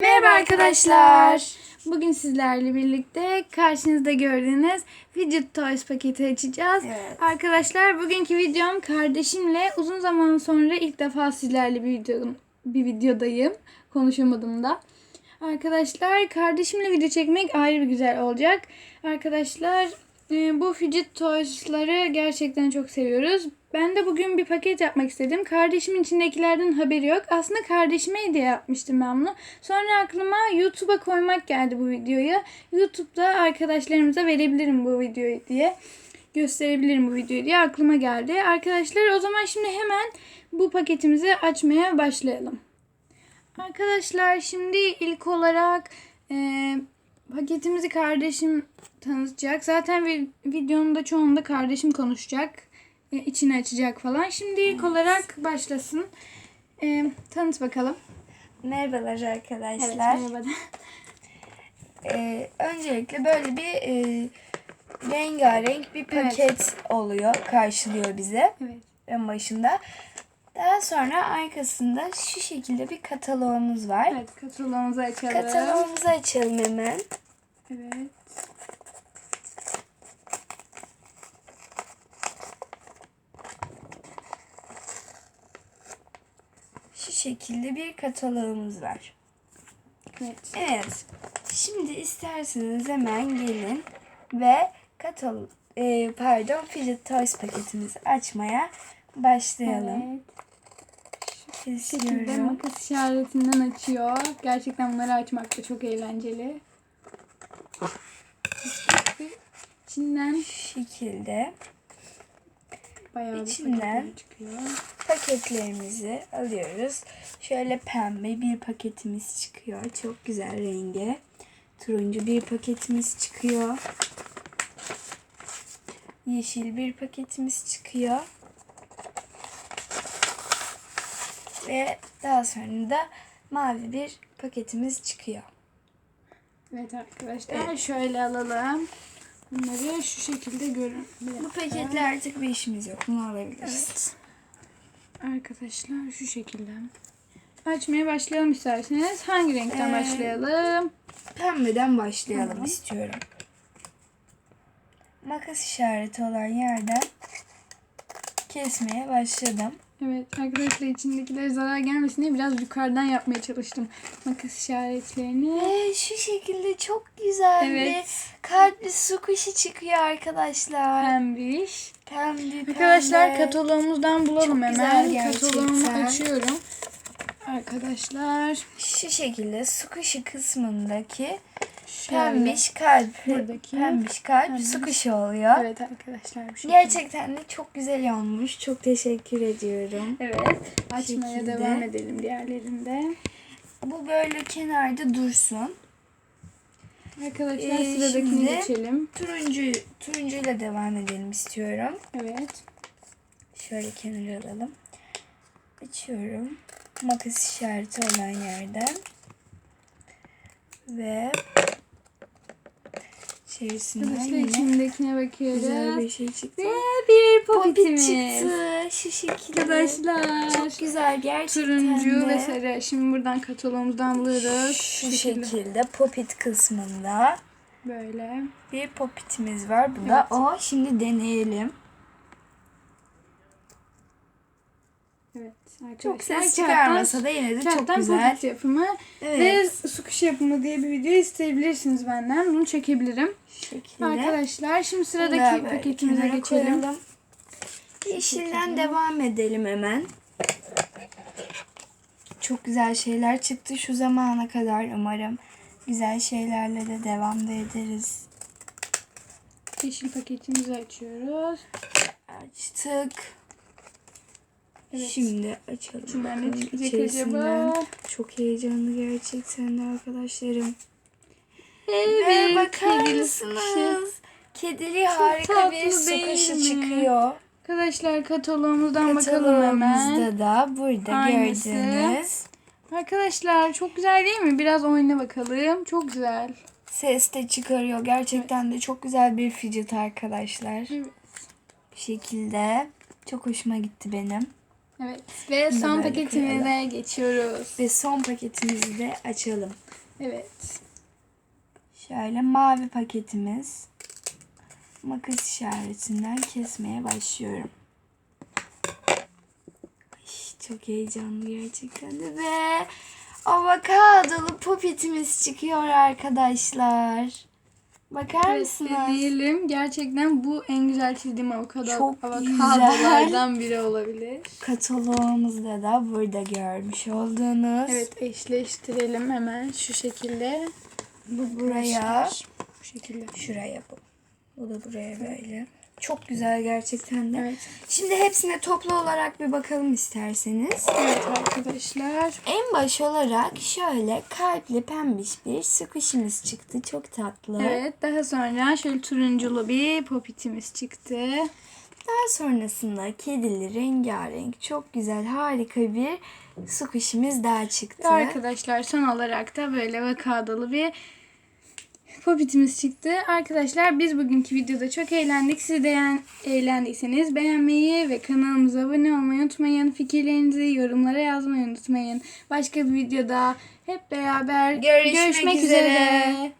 Merhaba arkadaşlar. Bugün sizlerle birlikte karşınızda gördüğünüz Fidget Toys paketi açacağız. Evet. Arkadaşlar bugünkü videom kardeşimle uzun zaman sonra ilk defa sizlerle bir, video, bir videodayım. Konuşamadım da. Arkadaşlar kardeşimle video çekmek ayrı bir güzel olacak. Arkadaşlar e, bu Fidget Toys'ları gerçekten çok seviyoruz. Ben de bugün bir paket yapmak istedim. Kardeşimin içindekilerden haberi yok. Aslında kardeşime hediye yapmıştım ben bunu. Sonra aklıma YouTube'a koymak geldi bu videoyu. YouTube'da arkadaşlarımıza verebilirim bu videoyu diye. Gösterebilirim bu videoyu diye aklıma geldi. Arkadaşlar o zaman şimdi hemen bu paketimizi açmaya başlayalım. Arkadaşlar şimdi ilk olarak e, paketimizi kardeşim tanıtacak. Zaten vi- videonun da çoğunda kardeşim konuşacak. E, içini açacak falan. Şimdi ilk olarak başlasın. E, tanıt bakalım. Merhabalar Evet, arkadaşlar. merhaba. Ee, öncelikle böyle bir e, rengarenk bir paket oluyor, karşılıyor bize Evet. en başında. Daha sonra arkasında şu şekilde bir kataloğumuz var. Evet, kataloğumuzu açalım. Kataloğumuzu açalım hemen. Evet. Şu şekilde bir kataloğumuz var. Evet. Evet. Şimdi isterseniz hemen gelin ve katal e, pardon Fidget Toys paketimizi açmaya başlayalım. Evet. Bu şekilde makas işaretinden açıyor. Gerçekten bunları açmak da çok eğlenceli. İçinden şekilde bayağı İçinden. paketlerimizi alıyoruz. Şöyle pembe bir paketimiz çıkıyor. Çok güzel rengi. Turuncu bir paketimiz çıkıyor. Yeşil bir paketimiz çıkıyor. Ve daha sonra da mavi bir paketimiz çıkıyor. Evet arkadaşlar şöyle alalım. Bunları şu şekilde görün. Bu paketle artık bir işimiz yok. Bunu alabiliriz. Evet. Arkadaşlar şu şekilde. Açmaya başlayalım isterseniz. Hangi renkten Ee, başlayalım? Pembeden başlayalım Tamam. istiyorum. Makas işareti olan yerden kesmeye başladım. Evet arkadaşlar içindekiler zarar gelmesin diye biraz yukarıdan yapmaya çalıştım. Makas işaretlerini. Ve şu şekilde çok güzel Evet. bir kalpli su kuşu çıkıyor arkadaşlar. Pembiş. Pembe pembe. Arkadaşlar kataloğumuzdan bulalım Çok güzel hemen. gerçekten. Kataloğumu açıyorum. Arkadaşlar Şu şekilde su kuşu kısmındaki. Pembiş kalp. Buradaki Pembiş kalp pembiş. su kuşu oluyor. Evet arkadaşlar bu şekilde. Gerçekten de çok güzel olmuş. Çok teşekkür ediyorum. Evet. Açmaya şekilde. devam edelim diğerlerinde. Bu böyle kenarda dursun. Arkadaşlar Ee, sıradakini geçelim. Turuncu turuncuyla devam edelim istiyorum. Evet. Şöyle kenara alalım. Açıyorum. Makas işareti olan yerden. Ve içerisinden Arkadaşlar yine içindekine güzel bir bakıyoruz. şey çıktı. Ve bir Popit popitimiz. çıktı. Şu şekilde. Arkadaşlar. Çok güzel gerçekten Turuncu de. ve sarı. Şimdi buradan kataloğumuzdan buluruz. Şu şekilde popit kısmında Böyle. bir popitimiz var. Bu da o. Şimdi deneyelim. Evet. Arkadaşlar, Çok ses çıkarmasa da yine de çok güzel. yapımı Evet. ve su kuşu yapımı diye bir video isteyebilirsiniz benden. Bunu çekebilirim. Şekilde. Arkadaşlar şimdi sıradaki paketimize geçelim. koyalım. Yeşilden devam edelim hemen. Çok güzel şeyler çıktı şu zamana kadar umarım. Güzel şeylerle de devam da ederiz. Yeşil paketimizi açıyoruz. Açtık. Evet. Şimdi açalım. Ne çıkacak içerisinden. acaba? Çok heyecanlı gerçekten de arkadaşlarım. Evet, Ve bakar kedili mısınız? Kedili harika bir su mi? çıkıyor. Arkadaşlar kataloğumuzdan bakalım hemen. Da burada Aynısı. gördüğünüz Arkadaşlar çok güzel değil mi? Biraz oyna bakalım. Çok güzel. ses de çıkarıyor. Gerçekten de çok güzel bir fidget arkadaşlar. Evet. Bir şekilde. Çok hoşuma gitti benim. Evet. Ve son paketimize geçiyoruz. Ve son paketimizi de açalım. Evet. Şöyle mavi paketimiz. Makas işaretinden kesmeye başlıyorum. Ay, çok heyecanlı gerçekten de ve avokadolu popitimiz çıkıyor arkadaşlar. Bakar mısınız? deneyelim. Gerçekten bu en güzel çizdiğim avokado, Çok avokadolardan biri olabilir. Kataloğumuzda da burada görmüş olduğunuz. Evet eşleştirelim hemen şu şekilde. Bu buraya. Bu şekilde. Şuraya bu. Bu da buraya böyle. Çok güzel gerçekten de. Evet. Şimdi hepsine toplu olarak bir bakalım isterseniz. Evet arkadaşlar. En baş olarak şöyle kalpli pembiş bir squishimiz çıktı. Çok tatlı. Evet daha sonra şöyle turunculu bir popitimiz çıktı. Daha sonrasında kedili rengarenk çok güzel harika bir squishimiz daha çıktı. Ve arkadaşlar son olarak da böyle avokadolu bir popitimiz çıktı. Arkadaşlar biz bugünkü videoda çok eğlendik. Siz de yani eğlendiyseniz beğenmeyi ve kanalımıza abone olmayı unutmayın. Fikirlerinizi yorumlara yazmayı unutmayın. Başka bir videoda hep beraber Görüşmek üzere. üzere.